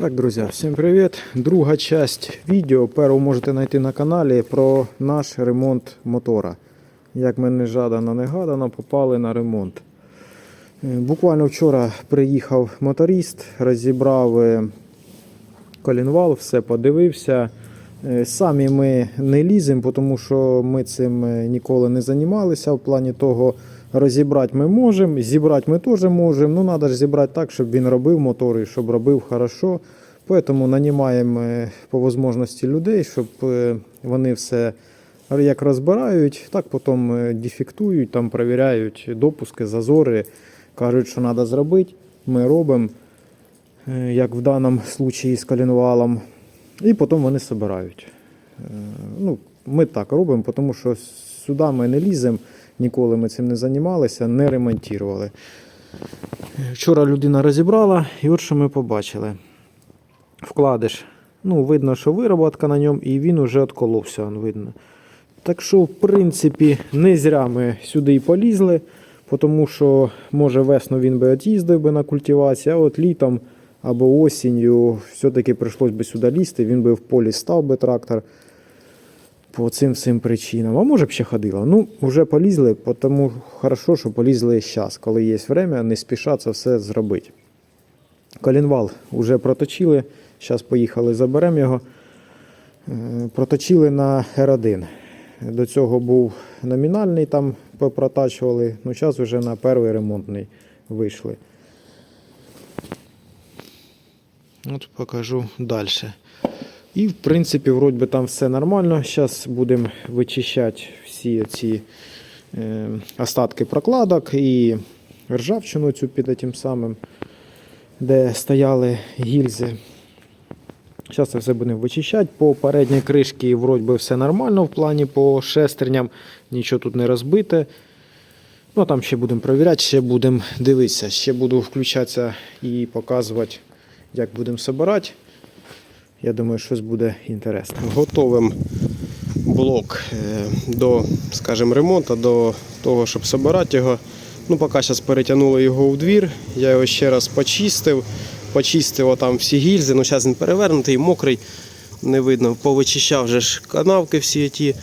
Так, друзі, всім привіт! Друга часть відео. Першу можете знайти на каналі про наш ремонт мотора. Як ми нежадано негадано попали на ремонт. Е, Буквально вчора приїхав моторист, розібрав е, колінвал, все подивився. Е, Самі ми не ліземо, тому що ми цим ніколи не займалися. В плані того, розібрати ми можемо, зібрати ми теж можемо. Ну, треба ж зібрати так, щоб він робив мотор і щоб робив хорошо. Тому нанімаємо е, по можливості людей, щоб е, вони все як розбирають, так потім е, дефектують, там перевіряють допуски, зазори, кажуть, що треба зробити. Ми робимо, як в даному випадку з коленвалом. І потім вони збирають. Ну, ми так робимо, тому що сюди ми не ліземо, ніколи ми цим не займалися, не ремонтували. Вчора людина розібрала, і от що ми побачили. Вкладиш. Ну, видно, що вироботка на ньому, і він уже відколовся, он видно. Так що, в принципі, не зря ми сюди і полізли, тому що, може, весно він би від'їздив би на культивацію, а от літом або осінню все-таки прийшлось би сюди лізти, він би в полі став би трактор по цим всім причинам. А може б ще ходила. Ну, вже полізли, тому хорошо, що полізли зараз, коли є время, не спіша це все зробити. Колінвал вже проточили. Зараз поїхали, заберемо його. Е, Проточили на R1. До цього був номінальний, там попротачували. Ну, зараз вже на перший ремонтний вийшли. От покажу далі. І в принципі, вроді би там все нормально. Зараз будемо вичищати всі ці е, остатки прокладок і ржавчину цю під тим самим, де стояли гільзи. Зараз це все будемо вичищати. По передній кришці вроді би все нормально в плані по шестерням, нічого тут не розбите. Ну, там ще будемо перевіряти, ще будемо дивитися, ще буду включатися і показувати, як будемо збирати. Я думаю, щось буде інтересно. готовим блок е, до, скажімо, ремонту, до того, щоб збирати його. Ну, поки зараз перетягнули його у двір, я його ще раз почистив, почистив там всі гільзи, ну зараз він перевернутий, мокрий, не видно. Повичищав вже ж канавки всі ті.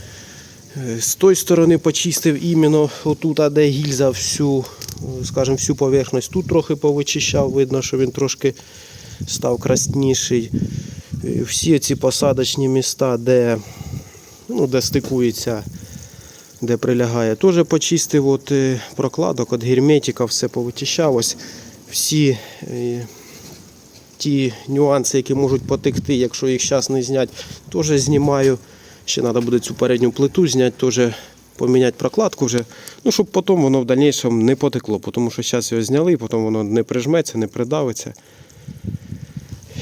Е, З тої сторони почистив іменно отут, де гільза всю, е, скажімо, всю поверхність. Тут трохи повичищав, видно, що він трошки став красніший. Всі ці посадочні міста, де, ну, де стикується, де прилягає, теж почистив от, е, прокладок, от герметика, все повичищав. Ось всі е, ті нюанси, які можуть потекти, якщо їх зараз не зняти, теж знімаю. Ще треба буде цю передню плиту зняти, теж поміняти прокладку вже. Ну, щоб потім воно в дальнішому не потекло, тому що зараз його зняли, потім воно не прижметься, не придавиться.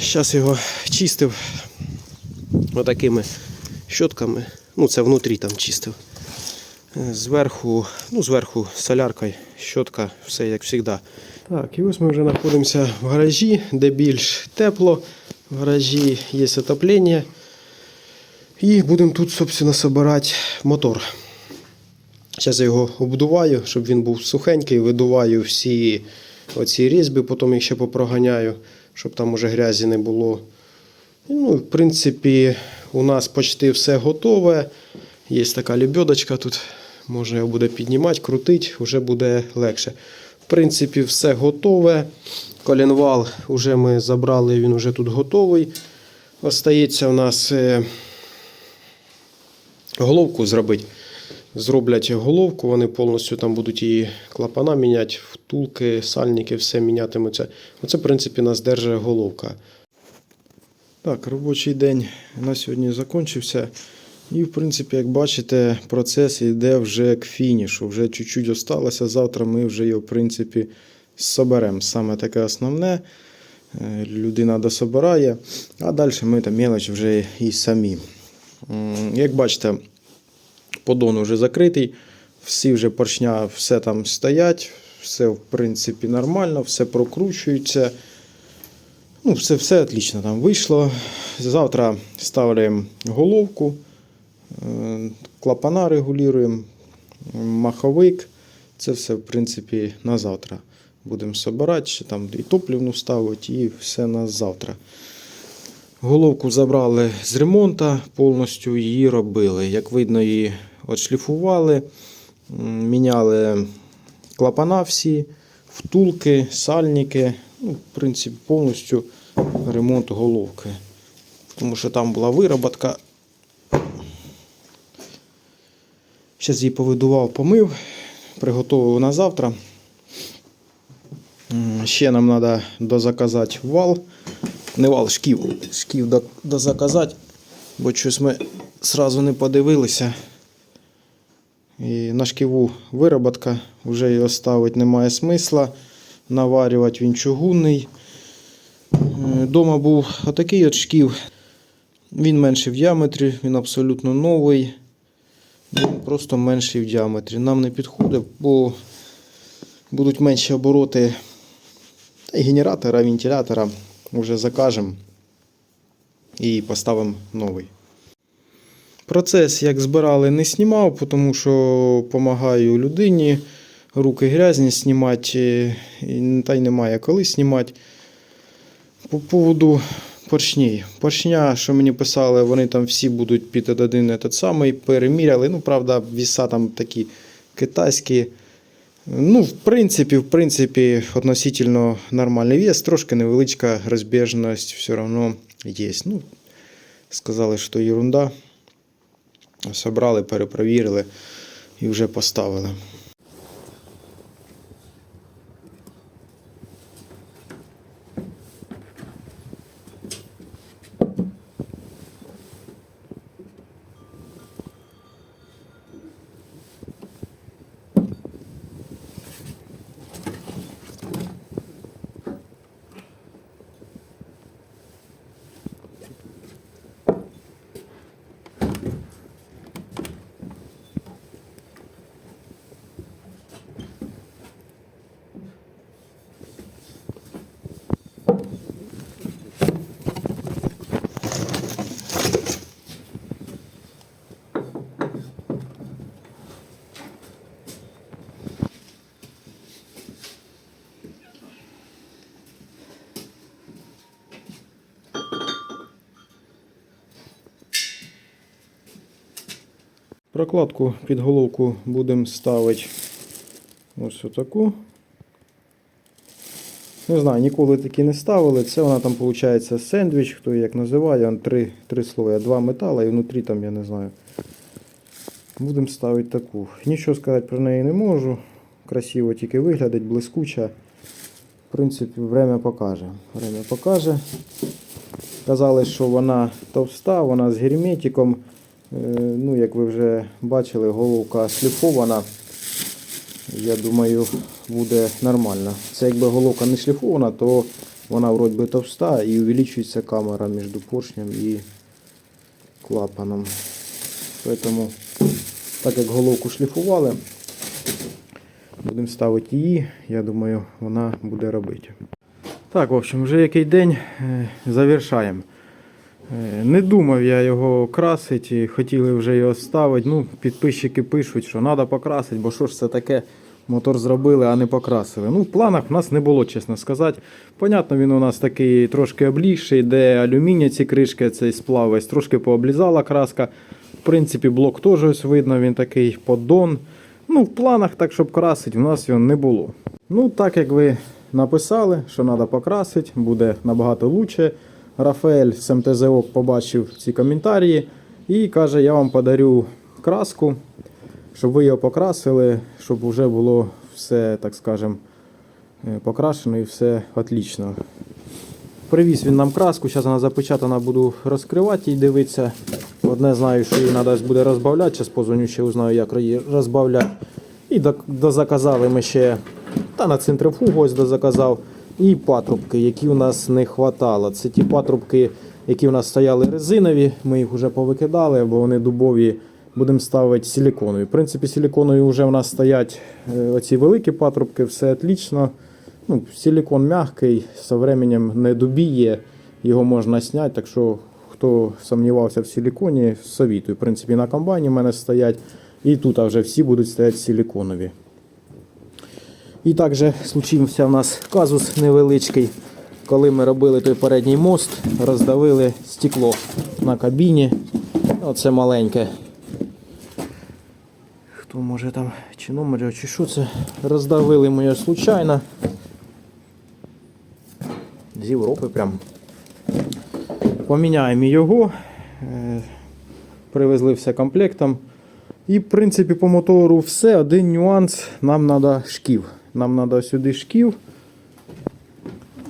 Зараз його чистив отакими щотками. Ну, це внутрі там чистив. Е, Зверху, ну, зверху соляркою, щотка, все як завжди. Так, і ось ми вже знаходимося в гаражі, де більш тепло. В гаражі є отоплення. І будемо тут, собственно, збирати мотор. Зараз я його обдуваю, щоб він був сухенький, видуваю всі оці різьби, потім їх ще попроганяю, щоб там уже грязі не було. Ну, в принципі, у нас почти все готове. Є така лебедочка тут, можна його буде піднімати, крутити, вже буде легше. В принципі, все готове. Колінвал вже ми забрали, він вже тут готовий. Остається у нас е, головку зробити. Зроблять головку, вони повністю там будуть її клапана міняти, втулки, сальники, все мінятимуться. Оце, в принципі, нас держить головка. Так, робочий день на сьогодні закінчився. І, в принципі, як бачите, процес йде вже к фінішу. Вже чуть-чуть осталося. Завтра ми вже його, в принципі, соберемо. Саме таке основне. Е, Людина дособирає, а далі ми там мелоч вже і самі. Як бачите, подон вже закритий, всі вже поршня, все там стоять, все в принципі нормально, все прокручується. Ну, все, все отлично там вийшло. Завтра ставляємо головку, е, клапана регулюємо, маховик. Це все, в принципі, на завтра. Будемо збирати, ще там і топливну ставити, і все на завтра. Головку забрали з ремонту, повністю її робили. Як видно, її отшліфували, міняли клапана всі, втулки, сальники. Ну, в принципі, повністю ремонт головки. Тому що там була вироботка. Зараз її повидував, помив, приготував на завтра. Ще нам треба дозаказати вал. Не вал, шків. Шків до- дозаказати, бо щось ми сразу не подивилися. І на шківу вироботка, вже його ставити немає смисла. Наварювати він чугунний. Е, Дома був отакий от шків. Він менший в діаметрі, він абсолютно новий. Він просто менший в діаметрі. Нам не підходить, бо будуть менші обороти й генератора, вентилятора. Вже закажемо і поставимо новий. Процес, як збирали, не знімав, тому що допомагаю людині. Руки грязні знімати, та й немає коли знімати. По поводу поршній. Поршня, що мені писали, вони там всі будуть під один этот самий, переміряли. Ну, правда, віса там такі китайські. Ну, в принципі, в принципі, относительно нормальний вес, трошки невеличка розбіжність все одно є. Ну, сказали, що ерунда. Собрали, перепровірили і вже поставили. Прокладку під головку будемо ставити ось отаку. Не знаю, ніколи такі не ставили. Це вона там виходить сендвіч, хто як називає, три, три слоя, два метала і внутрі там я не знаю. Будемо ставити таку. Нічого сказати про неї не можу. Красиво тільки виглядить, блискуча. В принципі, время покаже. Время покаже. Казали, що вона товста, вона з герметиком. Е, Ну, як ви вже бачили, головка шліфована. Я думаю, буде нормально. Це якби головка не шліфована, то вона вроді би товста і увеличується камера між поршнем і клапаном. Поэтому, так як головку шліфували, будемо ставити її. Я думаю, вона буде робити. Так, в общем, вже який день е, завершаємо. Е, Не думав я його красити, хотіли вже його ставити. Ну, підписчики пишуть, що треба покрасити, бо що ж це таке, мотор зробили, а не покрасили. Ну, в планах в нас не було, чесно сказати. Понятно, він у нас такий трошки облігший, де алюміній ці кришки, цей сплав весь трошки пооблізала краска. В принципі, блок теж ось видно, він такий поддон. Ну, в планах, так, щоб красити, в нас його не було. Ну, так як ви написали, що треба покрасити, буде набагато краще. Рафаель з МТЗО побачив ці коментарі і каже, я вам подарю краску, щоб ви його покрасили, щоб вже було все, так скажем, е, покрашено і все отлично. Привіз він нам краску, зараз вона запечатана, буду розкривати і дивитися. Одне знаю, що її треба буде розбавляти, зараз позвоню ще узнаю, як її розбавляти. І дозаказали ми ще, та на центрифугу ось дозаказав. І патрубки, які у нас не хватало. Це ті патрубки, які у нас стояли резинові, ми їх вже повикидали, бо вони дубові. Будемо ставити силіконові. В принципі, силіконові вже у нас стоять е, оці великі патрубки, все отлично. Ну, силікон м'який, з временем не дубіє, його можна зняти, так що хто сумнівався в силіконі, совітую. В принципі, на комбайні в мене стоять. І тут вже всі будуть стояти силіконові. І також случився у нас казус невеличкий. коли ми робили той передній мост, роздавили стекло на кабіні. Оце маленьке. Хто може там, чи номер, чи що це? Роздавили ми його случайно. З Європи прям. Поміняємо його. Е, Привезли все комплектом. І, в принципі, по мотору все. Один нюанс. Нам треба шків. Нам треба сюди шків.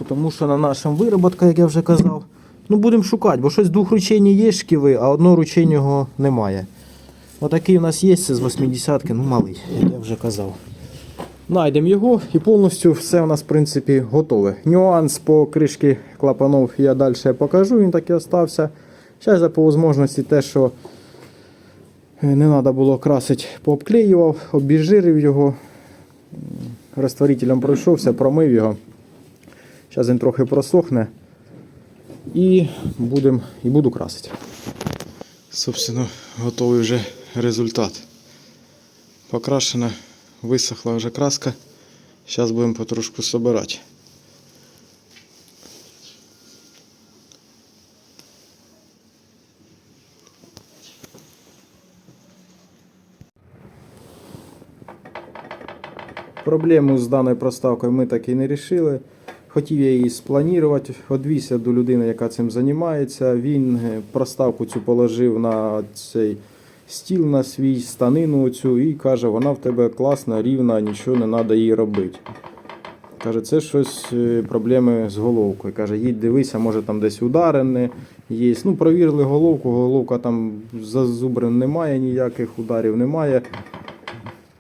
Тому що на нашому вироботка, як я вже казав, ну будемо шукати, бо щось двохручейні є шківи, а одноручейного немає. Отакий у нас є, це з 80-ки, ну малий, як я вже казав. Найдемо його і повністю все у нас в принципі готове. Нюанс по кришці клапанов я далі покажу, він так і остався. Зараз я по можливості те, що не треба було красити, пообклеював, обіжирив його, розтворителем пройшовся, промив його. Зараз він трохи просохне і, будем, і буду красити. Собственно, готовий вже результат. Покрашена, висохла вже краска. Зараз будемо потрошку собирати. Проблему з даною проставкою ми так і не рішили. Хотів я її спланувати, одвівся до людини, яка цим займається. Він е, проставку цю положив на цей стіл на свій станину цю і каже, вона в тебе класна, рівна, нічого не треба їй робити. Каже, це щось е, проблеми з головкою. Каже, їдь дивися, може там десь ударене є. Ну, провірили головку, головка там зазубрин немає, ніяких ударів немає.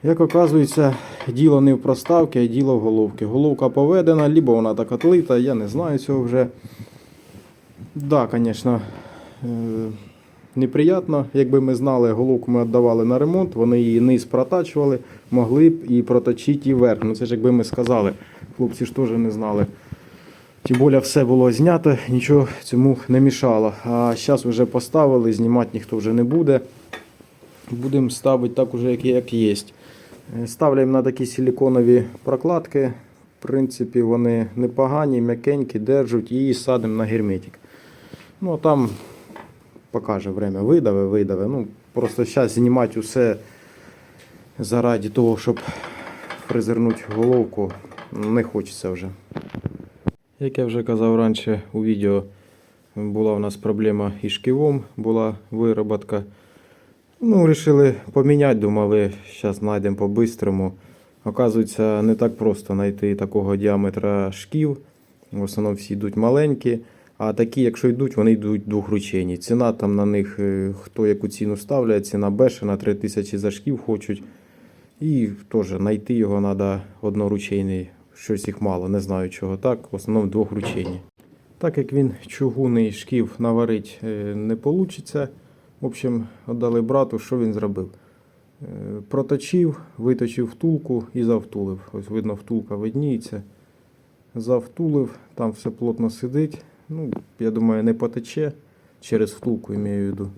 Як оказується, діло не в проставці, а діло в головці. Головка поведена, либо вона так отлита, я не знаю цього вже. Да, звісно, е, неприємно. Якби ми знали, головку ми віддавали на ремонт, вони її низ протачували, могли б і проточити і верх. Ну це ж якби ми сказали, хлопці ж теж не знали. Тим більше все було знято, нічого цьому не мішало. А зараз вже поставили, знімати ніхто вже не буде. Будемо ставити так уже, як є. Ставляємо на такі силіконові прокладки. В принципі, вони непогані, м'якенькі, держать і садимо на герметик. Ну, там покаже время, видаве, видаве. Ну, просто зараз знімати усе заради того, щоб фрезернути головку, не хочеться вже. Як я вже казав раніше у відео, була у нас проблема із шківом, була вироботка. Ну, вирішили поміняти, думали, зараз знайдемо по-бистрому. Оказується, не так просто знайти такого діаметра шків. В основному всі йдуть маленькі, а такі, якщо йдуть, вони йдуть двохручейні. Ціна там на них, е, хто яку ціну ставляє, ціна бешена, 3 тисячі за шків хочуть. І теж знайти його треба одноручейний. Щось їх мало, не знаю чого так. В основному двохручейні. Так як він чугунний шків наварити е, не вийде. В общем, віддали брату, що він зробив. Е, Проточив, виточив втулку і завтулив. Ось видно, втулка видніється. Завтулив, там все плотно сидить. Ну, я думаю, не потече через втулку, имею в виду.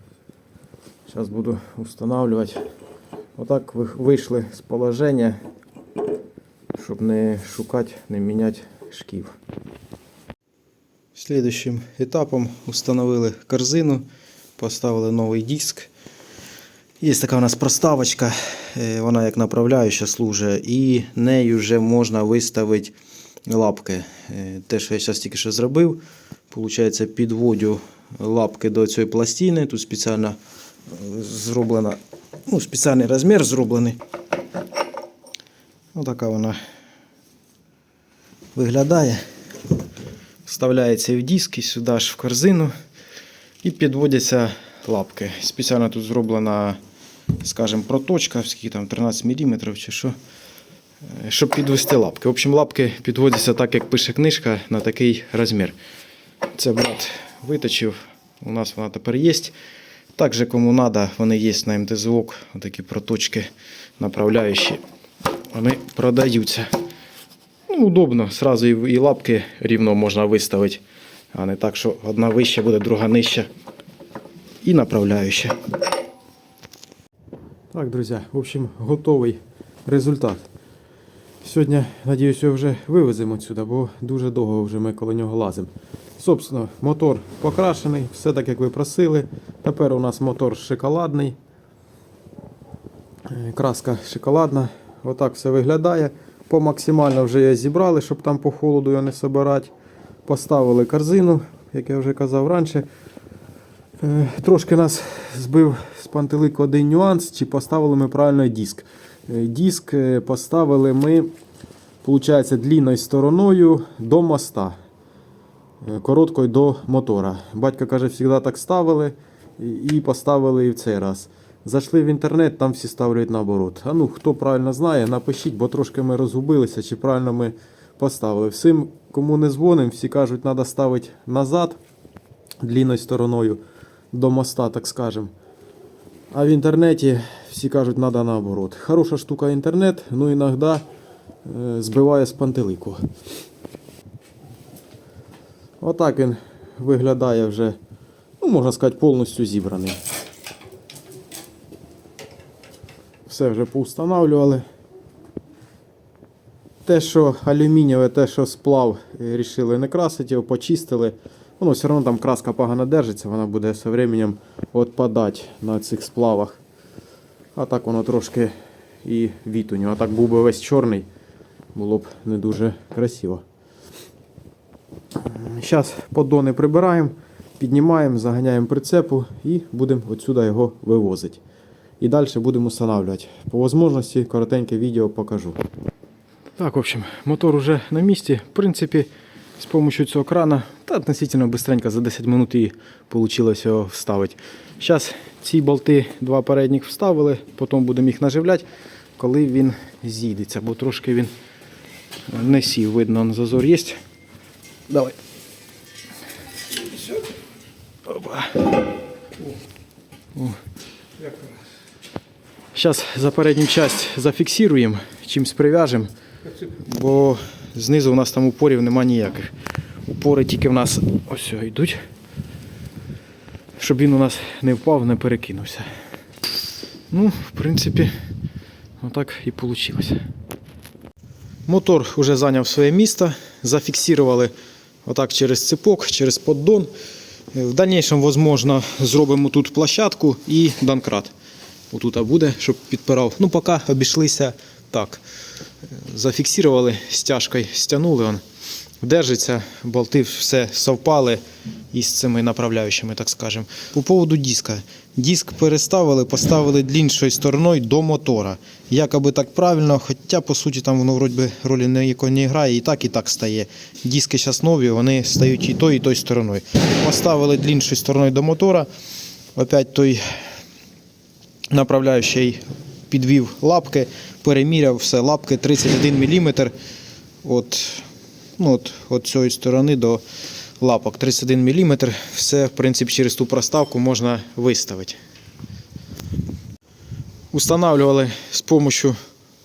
Зараз буду встановлювати. Отак ви- вийшли з положення, щоб не шукати, не міняти шків. Слідуючим етапом установили корзину, поставили новий диск. Є така у нас проставочка, е, вона як направляюча служить, і нею вже можна виставити лапки. Е, Те, що я зараз тільки що зробив, Получається, підводю лапки до цієї пластини. Тут спеціально е, зроблена, ну, спеціальний розмір зроблений. Ось така вона виглядає. Вставляється в диск і сюди ж в корзину і підводяться лапки. Спеціально тут зроблена, скажімо, проточка, скільки там 13 мм чи що, е, щоб підвести лапки. В общем, лапки підводяться так, як пише книжка, на такий розмір. Це брат виточив. У нас вона тепер є. Також кому треба, вони є на МТЗОК, такі проточки направляючі. Вони продаються. Ну, удобно, сразу і лапки рівно можна виставити, а не так, що одна вища буде, друга нижча. І направляюча. Так, друзі, в общем, готовий результат. Сьогодні, надіюсь, його вже вивеземо сюди, бо дуже довго вже ми коло нього лазимо. Собственно, мотор покрашений, все так, як ви просили. Тепер у нас мотор шоколадний. Е, Краска шоколадна. Отак все виглядає. По максимально вже її зібрали, щоб там по холоду його не собирати. Поставили корзину, як я вже казав раніше. Е, Трошки нас збив з пантелику один нюанс, чи поставили ми правильно диск. Е, Диск е, поставили ми, виходить, длинною стороною до моста, короткою до мотора. Батько каже, завжди так ставили і поставили і в цей раз. Зайшли в інтернет, там всі ставлять наоборот. А ну, хто правильно знає, напишіть, бо трошки ми розгубилися, чи правильно ми поставили. Всім, кому не дзвонимо, всі кажуть, треба ставити назад длинною стороною до моста, так скажем. А в інтернеті всі кажуть, треба наоборот. Хороша штука інтернет, ну іноді е, збиває з пантелику. Отак він виглядає вже, ну, можна сказати, повністю зібраний. Все вже поустанавлювали. Те, що алюмінієве, те, що сплав, е, рішили не красити, його почистили. Воно все одно там краска погано держиться, вона буде з часом відпадати на цих сплавах. А так воно трошки і від у нього. А так був би весь чорний, було б не дуже красиво. Зараз поддони прибираємо, піднімаємо, заганяємо прицепу і будемо відсюди його вивозити. І далі будемо встановлювати. По можливості коротеньке відео покажу. Так, в общем, мотор уже на місці. В принципі, з допомогою цього крана та относительно быстренько за 10 минут і вийшло його вставити. Зараз ці болти два передніх вставили, потім будемо їх наживляти, коли він зійдеться, бо трошки він не сів, видно, зазор є. Давай. Опа. Зараз за передню часть зафіксуємо, чимось прив'яжемо, бо знизу у нас там упорів нема ніяких. Упори тільки в нас ось йдуть, щоб він у нас не впав, не перекинувся. Ну, в принципі, отак і вийшло. Мотор вже зайняв своє місце, зафіксували отак через цепок, через поддон. В дальнейшем, возможно, зробимо тут площадку і донкрат. Отут буде, щоб підпирав. Ну, поки обійшлися так. Зафіксували стяжкою, стягнули. Он. Держиться, болти все совпали із цими направляючими, так скажемо. По поводу диска. Диск переставили, поставили іншою стороною до мотора. Якоби так правильно, хоча по суті там воно вроді ролі ніякої не грає, і так, і так стає. Диски зараз нові, вони стають і тою, і тою стороною. Поставили іншою стороною до мотора. Опять той направляючий підвів лапки, переміряв все, лапки 31 мм. От, ну, от, от цієї сторони до лапок 31 мм. Все, в принципі, через ту проставку можна виставити. Устанавливали з допомогою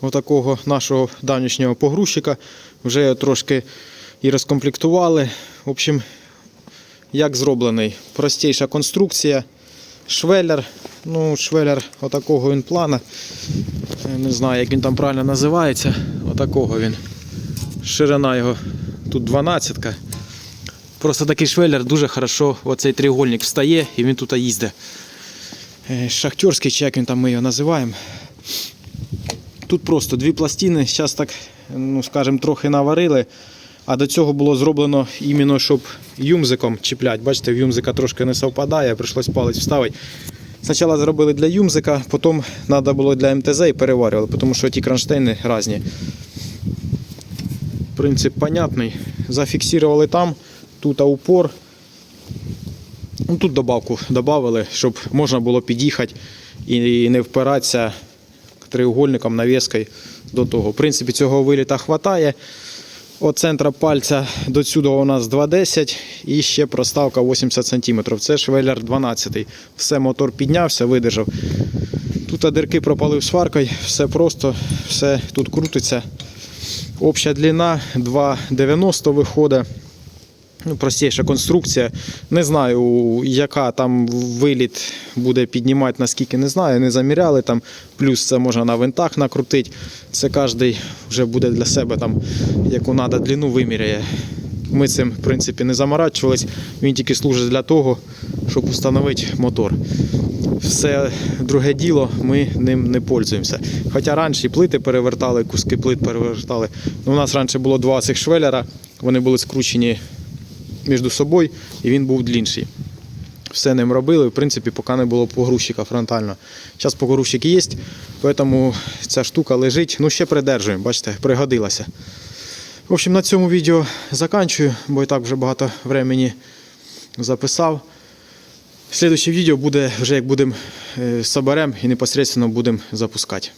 отакого нашого давнішнього погрузчика. Вже трошки і розкомплектували. В общем, як зроблений? Простіша конструкція. Швеллер. Ну, швеллер отакого він плана. Не знаю, як він там правильно називається. Отакого він. Ширина його тут 12. -ка. Просто такий швеллер дуже хорошо оцей треугольник встає і він тут їздить. Е, Шахтерський, чи як він там ми його називаємо. Тут просто дві пластини, зараз так, ну скажімо, трохи наварили. А до цього було зроблено іменно, щоб юмзиком чіпляти. Бачите, в юмзика трошки не совпадає, прийшлось палець вставити. Спочатку зробили для юмзика, потім треба було для МТЗ і переварювали, тому що ті кронштейни різні. Принцип понятний. Зафіксували там, тут упор. Ну, тут добавку додали, щоб можна було під'їхати і не впиратися треугольником, навіскою до того. В принципі, цього виліта вистачає. От центра пальця до сюди у нас 2,10 і ще проставка 80 см. Це швеллер 12. Все, мотор піднявся, видержав. Тут дирки пропалив сваркою, все просто, все тут крутиться. Обща длина 2,90 виходить. Ну, простіша конструкція. Не знаю, яка там виліт буде піднімати, наскільки не знаю, не заміряли там. Плюс це можна на винтах накрутити. Це кожен вже буде для себе там, яку треба длину виміряє. Ми цим, в принципі, не заморачувались. Він тільки служить для того, щоб встановити мотор. Все друге діло, ми ним не пользуємося. Хоча раніше плити перевертали, куски плит перевертали. Ну, у нас раніше було два цих швеллера, вони були скручені між собою, і він був длінший. Все ним робили, в принципі, поки не було погрузчика фронтально. Зараз погрузчик є, тому ця штука лежить. Ну, ще придержуємо, бачите, пригодилася. В общем, на цьому відео заканчую, бо і так вже багато времени записав. Слідуюче відео буде вже як будемо соберемо і непосередньо будемо запускати.